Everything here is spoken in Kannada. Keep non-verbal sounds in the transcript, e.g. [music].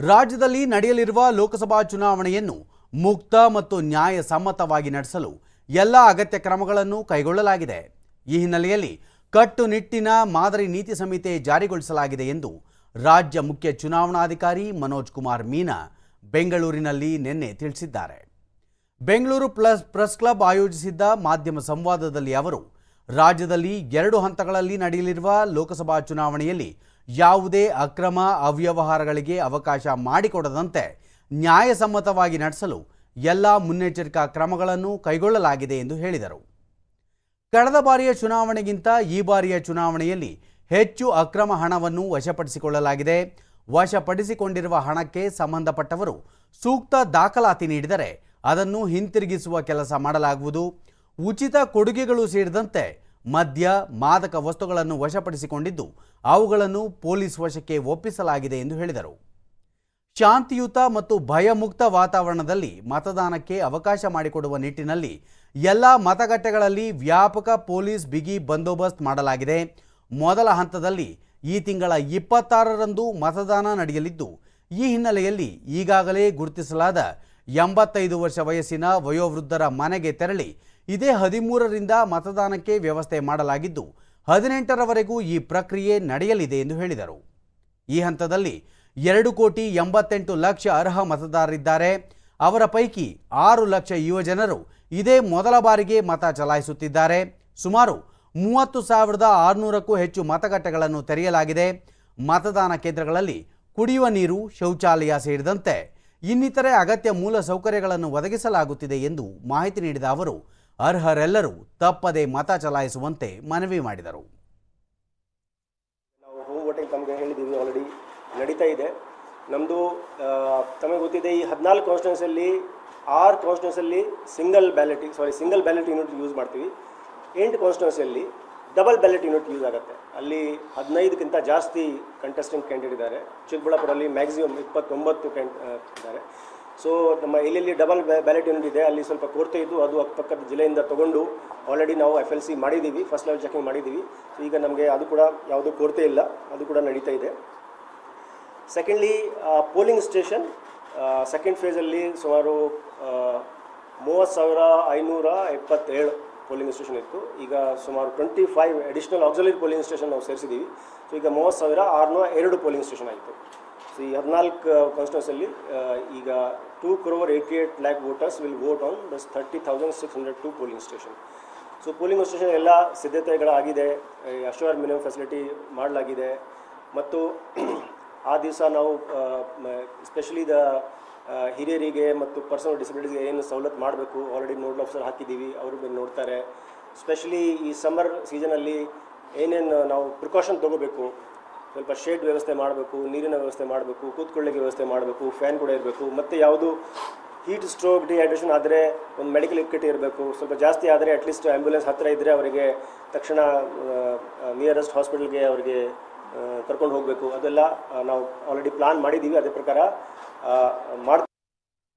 ರಾಜ್ಯದಲ್ಲಿ ನಡೆಯಲಿರುವ ಲೋಕಸಭಾ ಚುನಾವಣೆಯನ್ನು ಮುಕ್ತ ಮತ್ತು ನ್ಯಾಯಸಮ್ಮತವಾಗಿ ನಡೆಸಲು ಎಲ್ಲ ಅಗತ್ಯ ಕ್ರಮಗಳನ್ನು ಕೈಗೊಳ್ಳಲಾಗಿದೆ. ಈ ಹಿನ್ನೆಲೆಯಲ್ಲಿ ಕಟ್ಟುನಿಟ್ಟಿನ ಮಾದರಿ ನೀತಿ ಸಂಹಿತೆ ಜಾರಿಗೊಳಿಸಲಾಗಿದೆ ಎಂದು ರಾಜ್ಯ ಮುಖ್ಯ ಚುನಾವಣಾಧಿಕಾರಿ ಮನೋಜ್ ಕುಮಾರ್ ಮೀನಾ ಬೆಂಗಳೂರಿನಲ್ಲಿ ನಿನ್ನೆ ತಿಳಿಸಿದ್ದಾರೆ. ಬೆಂಗಳೂರು ಪ್ಲಸ್ ಪ್ರೆಸ್ ಕ್ಲಬ್ ಆಯೋಜಿಸಿದ್ದ ಮಾಧ್ಯಮ ಸಂವಾದದಲ್ಲಿ ಅವರು, ರಾಜ್ಯದಲ್ಲಿ ಎರಡು ಹಂತಗಳಲ್ಲಿ ನಡೆಯಲಿರುವ ಲೋಕಸಭಾ ಚುನಾವಣೆಯಲ್ಲಿ ಯಾವುದೇ ಅಕ್ರಮ ಅವ್ಯವಹಾರಗಳಿಗೆ ಅವಕಾಶ ಮಾಡಿಕೊಡದಂತೆ ನ್ಯಾಯಸಮ್ಮತವಾಗಿ ನಡೆಸಲು ಎಲ್ಲ ಮುನ್ನೆಚ್ಚರಿಕಾ ಕ್ರಮಗಳನ್ನು ಕೈಗೊಳ್ಳಲಾಗಿದೆ ಎಂದು ಹೇಳಿದರು. ಕಳೆದ ಬಾರಿಯ ಚುನಾವಣೆಗಿಂತ ಈ ಬಾರಿಯ ಚುನಾವಣೆಯಲ್ಲಿ ಹೆಚ್ಚು ಅಕ್ರಮ ಹಣವನ್ನು ವಶಪಡಿಸಿಕೊಳ್ಳಲಾಗಿದೆ. ವಶಪಡಿಸಿಕೊಂಡಿರುವ ಹಣಕ್ಕೆ ಸಂಬಂಧಪಟ್ಟವರು ಸೂಕ್ತ ದಾಖಲಾತಿ ನೀಡಿದರೆ ಅದನ್ನು ಹಿಂತಿರುಗಿಸುವ ಕೆಲಸ ಮಾಡಲಾಗುವುದು. ಉಚಿತ ಕೊಡುಗೆಗಳು ಸೇರಿದಂತೆ ಮದ್ಯ, ಮಾದಕ ವಸ್ತುಗಳನ್ನು ವಶಪಡಿಸಿಕೊಂಡಿದ್ದು ಅವುಗಳನ್ನು ಪೊಲೀಸ್ ವಶಕ್ಕೆ ಒಪ್ಪಿಸಲಾಗಿದೆ ಎಂದು ಹೇಳಿದರು. ಶಾಂತಿಯುತ ಮತ್ತು ಭಯಮುಕ್ತ ವಾತಾವರಣದಲ್ಲಿ ಮತದಾನಕ್ಕೆ ಅವಕಾಶ ಮಾಡಿಕೊಡುವ ನಿಟ್ಟಿನಲ್ಲಿ ಎಲ್ಲ ಮತಗಟ್ಟೆಗಳಲ್ಲಿ ವ್ಯಾಪಕ ಪೊಲೀಸ್ ಬಿಗಿ ಬಂದೋಬಸ್ತ್ ಮಾಡಲಾಗಿದೆ. ಮೊದಲ ಹಂತದಲ್ಲಿ ಈ ತಿಂಗಳ ಇಪ್ಪತ್ತಾರರಂದು ಮತದಾನ ನಡೆಯಲಿದ್ದು, ಈ ಹಿನ್ನೆಲೆಯಲ್ಲಿ ಈಗಾಗಲೇ ಗುರುತಿಸಲಾದ ಎಂಬತ್ತೈದು ವರ್ಷ ವಯಸ್ಸಿನ ವಯೋವೃದ್ಧರ ಮನೆಗೆ ತೆರಳಿ ಇದೇ ಹದಿಮೂರರಿಂದ ಮತದಾನಕ್ಕೆ ವ್ಯವಸ್ಥೆ ಮಾಡಲಾಗಿದ್ದು, ಹದಿನೆಂಟರವರೆಗೂ ಈ ಪ್ರಕ್ರಿಯೆ ನಡೆಯಲಿದೆ ಎಂದು ಹೇಳಿದರು. ಈ ಹಂತದಲ್ಲಿ ಎರಡು ಕೋಟಿ ಎಂಬತ್ತೆಂಟು ಲಕ್ಷ ಅರ್ಹ ಮತದಾರರಿದ್ದಾರೆ. ಅವರ ಪೈಕಿ ಆರು ಲಕ್ಷ ಯುವಜನರು ಇದೇ ಮೊದಲ ಬಾರಿಗೆ ಮತ ಚಲಾಯಿಸುತ್ತಿದ್ದಾರೆ. ಸುಮಾರು ಮೂವತ್ತು ಸಾವಿರದ ಆರುನೂರಕ್ಕೂ ಹೆಚ್ಚು ಮತಗಟ್ಟೆಗಳನ್ನು ತೆರೆಯಲಾಗಿದೆ. ಮತದಾನ ಕೇಂದ್ರಗಳಲ್ಲಿ ಕುಡಿಯುವ ನೀರು, ಶೌಚಾಲಯ ಸೇರಿದಂತೆ ಇನ್ನಿತರೆ ಅಗತ್ಯ ಮೂಲ ಸೌಕರ್ಯಗಳನ್ನು ಒದಗಿಸಲಾಗುತ್ತಿದೆ ಎಂದು ಮಾಹಿತಿ ನೀಡಿದ ಅವರು, ಅರ್ಹರೆಲ್ಲರೂ ತಪ್ಪದೆ ಮತ ಚಲಾಯಿಸುವಂತೆ ಮನವಿ ಮಾಡಿದರು. ನಾವು ಹೋಮ್ ತಮಗೆ ಹೇಳಿದ್ದೀವಿ ಆಲ್ರೆಡಿ ನಡೀತಾ ಇದೆ. ನಮ್ಮದು ತಮಗೆ ಗೊತ್ತಿದೆ ಈ ಹದಿನಾಲ್ಕು ಕಾನ್ಸ್ಟಿಟ್ಯೂನ್ಸಲ್ಲಿ ಆರು ಕಾನ್ಸ್ಟಿಟ್ಯೂನ್ಸಲ್ಲಿ single ballot sorry single ballot unit use ಮಾಡ್ತೀವಿ. ಎಂಟು ಕಾನ್ಸ್ಟಿಟ್ಯೂನ್ಸಿಯಲ್ಲಿ ಡಬಲ್ ಬ್ಯಾಲೆಟ್ ಯೂನಿಟ್ ಯೂಸ್ ಆಗುತ್ತೆ. ಅಲ್ಲಿ ಹದಿನೈದಕ್ಕಿಂತ ಜಾಸ್ತಿ ಕಂಟೆಸ್ಟೆಂಟ್ ಕ್ಯಾಂಡಿಡೇಟ್ ಇದ್ದಾರೆ. ಚಿಕ್ಕಬಳ್ಳಾಪುರಲ್ಲಿ ಮ್ಯಾಕ್ಸಿಮಮ್ ಇಪ್ಪತ್ತೊಂಬತ್ತು ಕ್ಯಾಂಡ್ ಇದ್ದಾರೆ. ಸೊ ನಮ್ಮ ಎಲ್ಲೆಲ್ಲಿ ಡಬಲ್ ಬ್ಯಾಲೆಟ್ ಯೂನಿಟ್ ಇದೆ, ಅಲ್ಲಿ ಸ್ವಲ್ಪ ಕೊರತೆ ಇದ್ದು ಅದು ಅಕ್ಕಪಕ್ಕದ ಜಿಲ್ಲೆಯಿಂದ ತಗೊಂಡು ಆಲ್ರೆಡಿ ನಾವು ಎಫ್ ಎಲ್ ಸಿ ಮಾಡಿದ್ದೀವಿ ಫಸ್ಟ್ ಲೆವೆಲ್ ಚೆಕಿಂಗ್ ಮಾಡಿದ್ದೀವಿ. ಸೊ ಈಗ ನಮಗೆ ಅದು ಕೂಡ ಯಾವುದೂ ಕೊರತೆ ಇಲ್ಲ, ಅದು ಕೂಡ ನಡೀತಾ ಇದೆ. ಸೆಕೆಂಡ್ಲಿ ಪೋಲಿಂಗ್ ಸ್ಟೇಷನ್ ಸೆಕೆಂಡ್ ಫೇಸಲ್ಲಿ ಸುಮಾರು ಮೂವತ್ತು ಸಾವಿರ ಐನೂರ ಎಪ್ಪತ್ತೇಳು ಪೋಲಿಂಗ್ ಸ್ಟೇಷನ್ ಇತ್ತು. ಈಗ ಸುಮಾರು twenty five additional auxiliary polling station ನಾವು ಸೇರಿಸಿದ್ದೀವಿ ಸೊ ಈಗ ಮೂವತ್ತು ಸಾವಿರ ಆರುನೂರ ಎರಡು ಪೋಲಿಂಗ್ ಸ್ಟೇಷನ್ ಆಯಿತು. ಸೊ ಈ ಹದಿನಾಲ್ಕು ಕಾನ್ಸ್ಟಿಟ್ಯೂನ್ಸಲ್ಲಿ ಈಗ two crore eighty eight lakh voters will vote on this thirty thousand six hundred two polling station so polling station ಎಲ್ಲ ಸಿದ್ಧತೆಗಳಾಗಿದೆ. ಅಶ್ವರ್ ಮಿನಿಮಮ್ ಫೆಸಿಲಿಟಿ ಮಾಡಲಾಗಿದೆ. ಮತ್ತು [clears throat] ಆ ದಿವಸ ನಾವು ಸ್ಪೆಷಲಿ ದ ಹಿರಿಯರಿಗೆ ಮತ್ತು ಪರ್ಸನಲ್ ಡಿಸಬಿಲಿಟಿಗೆ ಏನು ಸವಲತ್ತು ಮಾಡಬೇಕು ಆಲ್ರೆಡಿ ನೋಡಲ್ ಆಫೀಸರ್ ಹಾಕಿದ್ದೀವಿ, ಅವರು ಬಂದು ನೋಡ್ತಾರೆ. ಸ್ಪೆಷಲಿ ಈ ಸಮ್ಮರ್ ಸೀಸನಲ್ಲಿ ಏನೇನು ನಾವು ಪ್ರಿಕಾಷನ್ ತೊಗೋಬೇಕು, ಸ್ವಲ್ಪ ಶೇಡ್ ವ್ಯವಸ್ಥೆ ಮಾಡಬೇಕು, ನೀರಿನ ವ್ಯವಸ್ಥೆ ಮಾಡಬೇಕು, ಕೂತ್ಕೊಳ್ಳಿಕ್ಕೆ ವ್ಯವಸ್ಥೆ ಮಾಡಬೇಕು ಫ್ಯಾನ್ ಕೂಡ ಇರಬೇಕು, ಮತ್ತು ಯಾವುದು ಹೀಟ್ ಸ್ಟ್ರೋಕ್ ಡಿಹೈಡ್ರೇಷನ್ ಆದರೆ ಒಂದು ಮೆಡಿಕಲ್ ಕಿಟ್ ಇರಬೇಕು, ಸ್ವಲ್ಪ ಜಾಸ್ತಿ ಆದರೆ ಅಟ್ಲೀಸ್ಟ್ ಆ್ಯಂಬುಲೆನ್ಸ್ ಹತ್ತಿರ ಇದ್ದರೆ ಅವರಿಗೆ ತಕ್ಷಣ ನಿಯರೆಸ್ಟ್ ಹಾಸ್ಪಿಟಲ್ಗೆ ಅವರಿಗೆ ಕರ್ಕೊಂಡು ಹೋಗಬೇಕು. ಅದೆಲ್ಲ ನಾವು ಆಲ್ರೆಡಿ ಪ್ಲಾನ್ ಮಾಡಿದ್ದೀವಿ ಅದೇ ಪ್ರಕಾರ ಆ, ಮಾಡ್